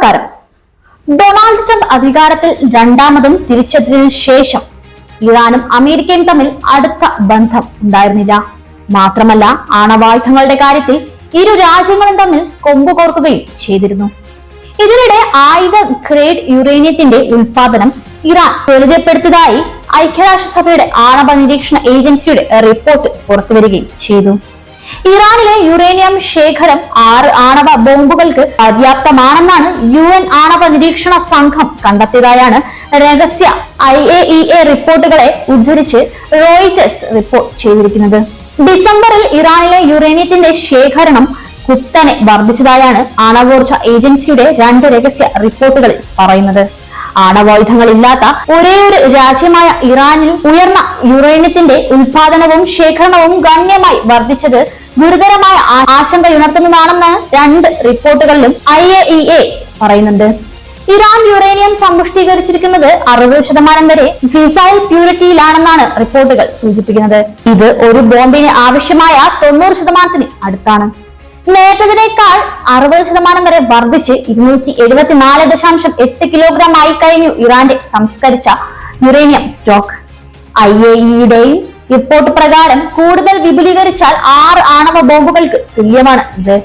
നമസ്കാരം. Donald Trump അധികാരത്തിൽ രണ്ടാമതും തിരിച്ചെത്തിയതിനു ശേഷം ഇറാനും അമേരിക്കയും തമ്മിൽ അടുത്ത ബന്ധം ഉണ്ടായിരുന്നില്ല. മാത്രമല്ല ആണവായുധങ്ങളുടെ കാര്യത്തിൽ ഇരു രാജ്യങ്ങളും തമ്മിൽ കൊമ്പ് കോർക്കുകയും ചെയ്തിരുന്നു. ഇതിനിടെ ആയുധ ഗ്രേഡ് യുറേനിയത്തിന്റെ ഉൽപാദനം ഇറാൻ ത്വരിതപ്പെടുത്തിയതായി ഐക്യരാഷ്ട്രസഭയുടെ ആണവ നിരീക്ഷണ ഏജൻസിയുടെ റിപ്പോർട്ട് പുറത്തുവരികയും ചെയ്തു. ഇറാനിലെ യുറേനിയം ശേഖരം ആറ് ആണവ ബോംബുകൾക്ക് പര്യാപ്തമാണെന്നാണ് യു എൻ ആണവ നിരീക്ഷണ സംഘം കണ്ടെത്തിയതായാണ് രഹസ്യ ഐ എ ഇ എ റിപ്പോർട്ടുകളെ ഉദ്ധരിച്ച് റോയിറ്റേഴ്സ് റിപ്പോർട്ട് ചെയ്തിരിക്കുന്നത്. ഡിസംബറിൽ ഇറാനിലെ യുറേനിയത്തിന്റെ ശേഖരണം കുത്തനെ വർദ്ധിച്ചതായാണ് ആണവോർജ ഏജൻസിയുടെ രണ്ട് രഹസ്യ റിപ്പോർട്ടുകളിൽ പറയുന്നത്. ആണവായുധങ്ങളില്ലാത്ത ഒരേയൊരു രാജ്യമായ ഇറാനിൽ ഉയർന്ന യുറേനിയത്തിന്റെ ഉൽപാദനവും ശേഖരണവും ഗണ്യമായി വർദ്ധിച്ചത് ഗുരുതരമായ ആശങ്കയുണർത്തുന്നതാണെന്ന് രണ്ട് റിപ്പോർട്ടുകളിലും ഐ എ ഇ എ പറയുന്നുണ്ട്. ഇറാൻ യുറേനിയം സമ്പുഷ്ടീകരിച്ചിരിക്കുന്നത് അറുപത് ശതമാനം വരെ ഫിസൈൽ പ്യൂരിറ്റിയിലാണെന്നാണ് റിപ്പോർട്ടുകൾ സൂചിപ്പിക്കുന്നത്. ഇത് ഒരു ബോംബിന് ആവശ്യമായ തൊണ്ണൂറ് ശതമാനത്തിന് അടുത്താണ്. നേട്ടത്തിനേക്കാൾ അറുപത് ശതമാനം വരെ വർദ്ധിച്ച് ഇരുന്നൂറ്റി എഴുപത്തിനാല് ദശാംശം എട്ട് കിലോഗ്രാം ആയി കഴിഞ്ഞു ഇറാന്റെ സംസ്കരിച്ച യുറേനിയം സ്റ്റോക്ക് ഐ എ ഇയുടെയും റിപ്പോർട്ട് പ്രകാരം കൂടുതൽ വിപുലീകരിച്ചാൽ ആറ് ആണവ ബോംബുകൾക്ക് തുല്യമാണ് ഇത്.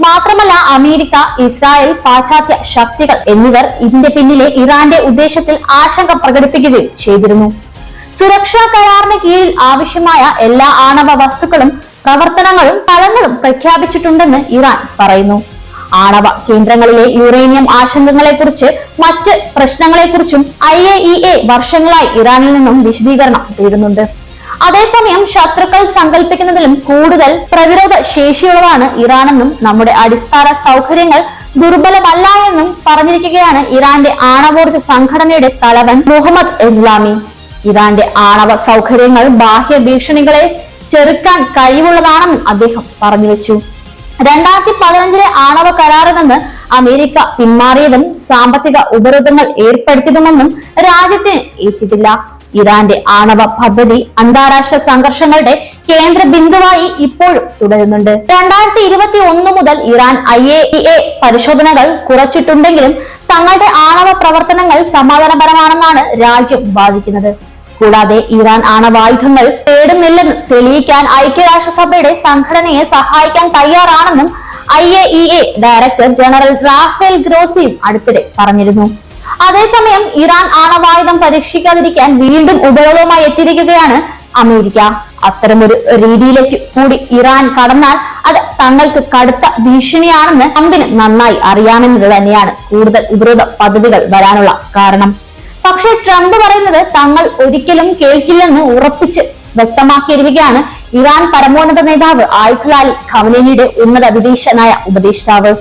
മാത്രമല്ല അമേരിക്ക ഇസ്രായേൽ പാശ്ചാത്യ ശക്തികൾ എന്നിവർ ഇതിന്റെ പിന്നിലെ ഇറാന്റെ ഉദ്ദേശത്തിൽ ആശങ്ക പ്രകടിപ്പിക്കുകയും ചെയ്തിരുന്നു. സുരക്ഷാ കരാറിന് കീഴിൽ ആവശ്യമായ എല്ലാ ആണവ വസ്തുക്കളും പ്രവർത്തനങ്ങളും ഫലങ്ങളും പ്രഖ്യാപിച്ചിട്ടുണ്ടെന്ന് ഇറാൻ പറയുന്നു. ആണവ കേന്ദ്രങ്ങളിലെ യുറേനിയം ആശങ്കകളെക്കുറിച്ച് മറ്റ് പ്രശ്നങ്ങളെക്കുറിച്ചും ഐ എ ഇ എ വർഷങ്ങളായി ഇറാനിൽ നിന്നും വിശദീകരണം തേടുന്നുണ്ട്. അതേസമയം ശത്രുക്കൾ സങ്കല്പിക്കുന്നതിലും കൂടുതൽ പ്രതിരോധ ശേഷിയുള്ളതാണ് ഇറാനെന്നും നമ്മുടെ അടിസ്ഥാന സൗകര്യങ്ങൾ ദുർബലമല്ല എന്നും പറഞ്ഞിരിക്കുകയാണ് ഇറാന്റെ ആണവോർജ സംഘടനയുടെ തലവൻ മുഹമ്മദ് ഇസ്ലാമി ഇറാന്റെ ആണവ സൗകര്യങ്ങൾ ബാഹ്യ ഭീഷണികളെ ചെറുക്കാൻ കഴിവുള്ളതാണെന്നും അദ്ദേഹം പറഞ്ഞു വെച്ചു. രണ്ടായിരത്തി പതിനഞ്ചിലെ ആണവ കരാറിൽ നിന്ന് അമേരിക്ക പിന്മാറിയതും സാമ്പത്തിക ഉപരോധങ്ങൾ ഏർപ്പെടുത്തിയതുമെന്നും രാജ്യത്തിന് ഏറ്റിട്ടില്ല ഇറാന്റെ ആണവ പദ്ധതി അന്താരാഷ്ട്ര സംഘർഷങ്ങളുടെ കേന്ദ്ര ബിന്ദുവായി ഇപ്പോഴും തുടരുന്നുണ്ട്. രണ്ടായിരത്തി ഇരുപത്തി ഒന്ന് മുതൽ Iran I A E A പരിശോധനകൾ കുറച്ചിട്ടുണ്ടെങ്കിലും തങ്ങളുടെ ആണവ പ്രവർത്തനങ്ങൾ സമാധാനപരമാണെന്നാണ് രാജ്യം വാദിക്കുന്നത്. കൂടാതെ ഇറാൻ ആണവായുധങ്ങൾ തേടുന്നില്ലെന്ന് തെളിയിക്കാൻ ഐക്യരാഷ്ട്രസഭയുടെ സംഘടനയെ സഹായിക്കാൻ തയ്യാറാണെന്നും I A E A director general Rafael ഗ്രോസിയും അടുത്തിടെ പറഞ്ഞിരുന്നു. അതേസമയം ഇറാൻ ആണവായുധം പരീക്ഷിക്കാതിരിക്കാൻ വീണ്ടും ഉപയോഗവുമായി എത്തിയിരിക്കുകയാണ് അമേരിക്ക. അത്തരമൊരു രീതിയിലേക്ക് കൂടി ഇറാൻ കടന്നാൽ അത് തങ്ങൾക്ക് കടുത്ത ഭീഷണിയാണെന്ന് ട്രംപിന് നന്നായി അറിയാമെന്നത് തന്നെയാണ് കൂടുതൽ ഉപരോധ പദ്ധതികൾ വരാനുള്ള കാരണം. പക്ഷേ ട്രംപ് പറയുന്നത് തങ്ങൾ ഒരിക്കലും കേൾക്കില്ലെന്ന് ഉറപ്പിച്ച് വ്യക്തമാക്കിയിരിക്കുകയാണ് ഇറാൻ പരമോന്നത നേതാവ് ആയിത്തുൽ ഖവലിനിയുടെ ഉന്നത വിദേശനായ ഉപദേഷ്ടാവ്.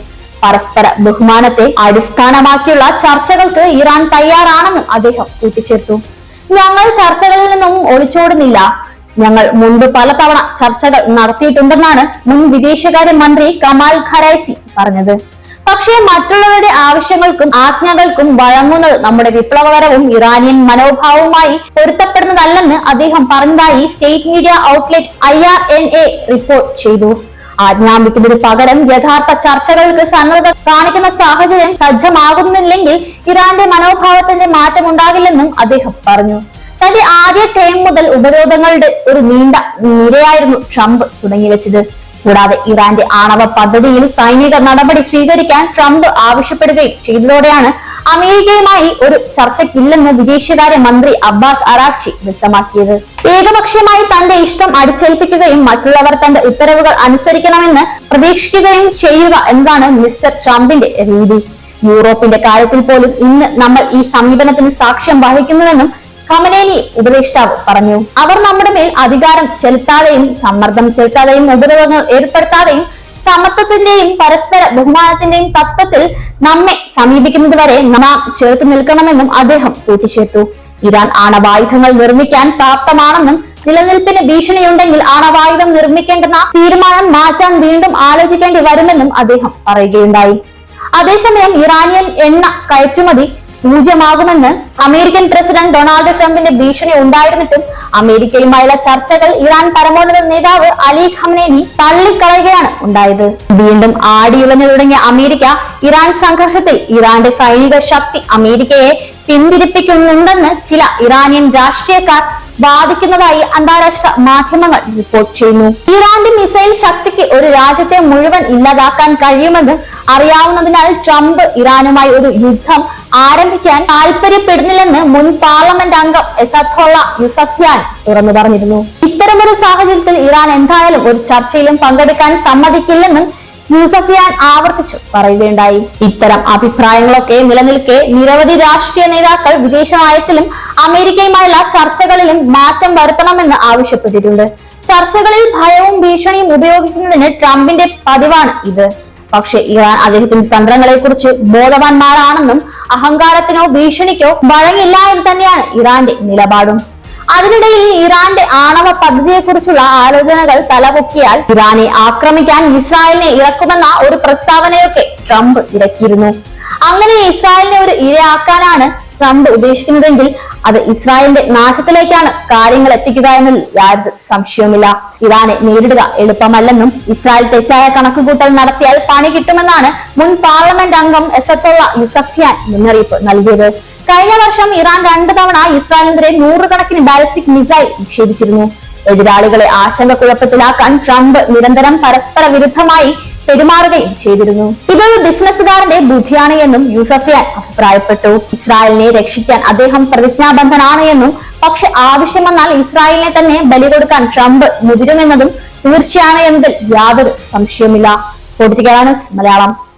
പരസ്പര ബഹുമാനത്തെ അടിസ്ഥാനമാക്കിയുള്ള ചർച്ചകൾക്ക് ഇറാൻ തയ്യാറാണെന്നും അദ്ദേഹം കൂട്ടിച്ചേർത്തു. ഞങ്ങൾ ചർച്ചകളിൽ നിന്നും ഒളിച്ചോടുന്നില്ല. ഞങ്ങൾ മുൻപ് പലതവണ ചർച്ചകൾ നടത്തിയിട്ടുണ്ടെന്നാണ് മുൻ വിദേശകാര്യ മന്ത്രി കമാൽ ഖറൈസി പറഞ്ഞത്. പക്ഷേ മറ്റുള്ളവരുടെ ആവശ്യങ്ങൾക്കും ആജ്ഞകൾക്കും വഴങ്ങുന്നത് നമ്മുടെ വിപ്ലവകരവും ഇറാനിയൻ മനോഭാവവുമായി പൊരുത്തപ്പെടുന്നതല്ലെന്ന് അദ്ദേഹം പറഞ്ഞതായി state media outlet I R N A report ചെയ്തു. ആജ്ഞാപിക്കുന്നതിന് പകരം യഥാർത്ഥ ചർച്ചകൾക്ക് സന്നദ്ധ കാണിക്കുന്ന സാഹചര്യം സജ്ജമാകുന്നില്ലെങ്കിൽ ഇറാന്റെ മനോഭാവത്തിന്റെ മാറ്റം ഉണ്ടാകില്ലെന്നും അദ്ദേഹം പറഞ്ഞു. തന്റെ ആദ്യ ടേം മുതൽ ഉപരോധങ്ങളുടെ ഒരു നീണ്ട നിരയായിരുന്നു ട്രംപ് തുടങ്ങിവെച്ചത്. കൂടാതെ ഇറാന്റെ ആണവ പദ്ധതിയിൽ സൈനിക നടപടി സ്വീകരിക്കാൻ ട്രംപ് ആവശ്യപ്പെടുകയും ചെയ്തതോടെയാണ് അമേരിക്കയുമായി ഒരു ചർച്ചയ്ക്കില്ലെന്ന് വിദേശകാര്യ മന്ത്രി അബ്ബാസ് അറാഖ്ചി വ്യക്തമാക്കിയത്. ഏകപക്ഷീയമായി തന്റെ ഇഷ്ടം അടിച്ചേൽപ്പിക്കുകയും മറ്റുള്ളവർ തന്റെ ഉത്തരവുകൾ അനുസരിക്കണമെന്ന് പ്രതീക്ഷിക്കുകയും ചെയ്യുക എന്നതാണ് മിസ്റ്റർ ട്രംപിന്റെ രീതി. യൂറോപ്പിന്റെ കാര്യത്തിൽ പോലും ഇന്ന് നമ്മൾ ഈ സമീപനത്തിന് സാക്ഷ്യം വഹിക്കുന്നുവെന്നും ഖമനേനി ഉപദേഷ്ടാവ് പറഞ്ഞു. അവർ നമ്മുടെ മേൽ അധികാരം ചെലുത്താതെയും സമ്മർദ്ദം ചെലുത്താതെയും ഉപദ്രവങ്ങൾ ഏർപ്പെടുത്താതെയും സമത്വത്തിന്റെയും പരസ്പര ബഹുമാനത്തിന്റെയും തത്വത്തിൽ നമ്മെ സമീപിക്കുന്നത് വരെ നാം ചേർത്ത് നിൽക്കണമെന്നും അദ്ദേഹം കൂട്ടിച്ചേർത്തു. ഇറാൻ ആണവായുധങ്ങൾ നിർമ്മിക്കാൻ പ്രാപ്തമാണെന്നും നിലനിൽപ്പിന് ഭീഷണിയുണ്ടെങ്കിൽ ആണവായുധം നിർമ്മിക്കേണ്ടെന്ന തീരുമാനം മാറ്റാൻ വീണ്ടും ആലോചിക്കേണ്ടി വരുമെന്നും അദ്ദേഹം പറയുകയുണ്ടായി. അതേസമയം ഇറാനിയൻ എണ്ണ കയറ്റുമതി പൂജ്യമാകുമെന്ന് അമേരിക്കൻ പ്രസിഡന്റ് ഡൊണാൾഡ് ട്രംപിന്റെ ഭീഷണി ഉണ്ടായിരുന്നിട്ടും അമേരിക്കയുമായുള്ള ചർച്ചകൾ ഇറാൻ പരമോന്നത നേതാവ് അലി ഖമനേനി തള്ളിക്കളയുകയാണ് ഉണ്ടായത്. വീണ്ടും ആടിയുലഞ്ഞു തുടങ്ങിയ അമേരിക്ക ഇറാൻ സംഘർഷത്തിൽ ഇറാന്റെ സൈനിക ശക്തി അമേരിക്കയെ പിന്തിരിപ്പിക്കുന്നുണ്ടെന്ന് ചില ഇറാനിയൻ രാഷ്ട്രീയക്കാർ ബാധിക്കുന്നതായി അന്താരാഷ്ട്ര മാധ്യമങ്ങൾ റിപ്പോർട്ട് ചെയ്യുന്നു. ഇറാന്റെ മിസൈൽ ശക്തിക്ക് ഒരു രാജ്യത്തെ മുഴുവൻ ഇല്ലാതാക്കാൻ കഴിയുമെന്ന് അറിയാവുന്നതിനാൽ ട്രംപ് ഇറാനുമായി ഒരു യുദ്ധം ആരംഭിക്കാൻ താല്പര്യപ്പെടുന്നില്ലെന്ന് മുൻ പാർലമെന്റ് അംഗം എസത്തോള യുസഫ്യാൻ തുറന്നു പറഞ്ഞിരുന്നു. ഇത്തരമൊരു സാഹചര്യത്തിൽ ഇറാൻ എന്തായാലും ഒരു ചർച്ചയിലും പങ്കെടുക്കാൻ സമ്മതിക്കില്ലെന്നും യൂസഫിയാൻ ആവർത്തിച്ചു പറയുകയുണ്ടായി. ഇത്തരം അഭിപ്രായങ്ങളൊക്കെ നിലനിൽക്കെ നിരവധി രാഷ്ട്രീയ നേതാക്കൾ വിദേശ നയത്തിലും അമേരിക്കയുമായുള്ള ചർച്ചകളിലും മാറ്റം വരുത്തണമെന്ന് ആവശ്യപ്പെട്ടിട്ടുണ്ട്. ചർച്ചകളിൽ ഭയവും ഭീഷണിയും ഉപയോഗിക്കുന്നതിന് ട്രംപിന്റെ പതിവാണ് ഇത്. പക്ഷേ ഇറാൻ അദ്ദേഹത്തിന്റെ തന്ത്രങ്ങളെ കുറിച്ച് ബോധവാന്മാരാണെന്നും അഹങ്കാരത്തിനോ ഭീഷണിക്കോ വഴങ്ങില്ല എന്ന് തന്നെയാണ് ഇറാന്റെ നിലപാടും. അതിനിടയിൽ ഇറാന്റെ ആണവ പദ്ധതിയെക്കുറിച്ചുള്ള ആലോചനകൾ തലപൊക്കിയാൽ ഇറാനെ ആക്രമിക്കാൻ ഇസ്രായേലിനെ ഇറക്കുമെന്ന ഒരു പ്രസ്താവനയൊക്കെ ട്രംപ് ഇറക്കിയിരുന്നു. അങ്ങനെ ഇസ്രായേലിനെ ഒരു ഇരയാക്കാനാണ് ട്രംപ് ഉദ്ദേശിക്കുന്നതെങ്കിൽ അത് ഇസ്രായേലിന്റെ നാശത്തിലേക്കാണ് കാര്യങ്ങൾ എത്തിക്കുക എന്നതിൽ യാതൊരു സംശയവുമില്ല. ഇറാനെ നേരിടുക എളുപ്പമല്ലെന്നും ഇസ്രായേൽ തെറ്റായ കണക്കുകൂട്ടൽ നടത്തിയാൽ പണി കിട്ടുമെന്നാണ് മുൻ പാർലമെന്റ് അംഗം എസത്തുള്ള യുസഫിയാൻ മുന്നറിയിപ്പ് നൽകിയത്. കഴിഞ്ഞ വർഷം ഇറാൻ രണ്ടു തവണ ഇസ്രായേലിനെതിരെ നൂറുകണക്കിന് ബാലിസ്റ്റിക് മിസൈൽ നിക്ഷേപിച്ചിരുന്നു എതിരാളികളെ ആശങ്കക്കുഴപ്പത്തിലാക്കാൻ ട്രംപ് നിരന്തരം പരസ്പര വിരുദ്ധമായി പെരുമാറുകയും ചെയ്തിരുന്നു. ഇതൊരു ബിസിനസ്സുകാരന്റെ ബുദ്ധിയാണ് എന്നും യൂസഫിയാൻ അഭിപ്രായപ്പെട്ടു. ഇസ്രായേലിനെ രക്ഷിക്കാൻ അദ്ദേഹം പ്രതിജ്ഞാബദ്ധനാണ് എന്നും പക്ഷെ ആവശ്യം വന്നാൽ ഇസ്രായേലിനെ തന്നെ ബലി കൊടുക്കാൻ ട്രംപ് മുതിരുമെന്നതും തീർച്ചയാണ് എന്നതിൽ യാതൊരു സംശയവുമില്ല. ഫോർട്ടി മലയാളം.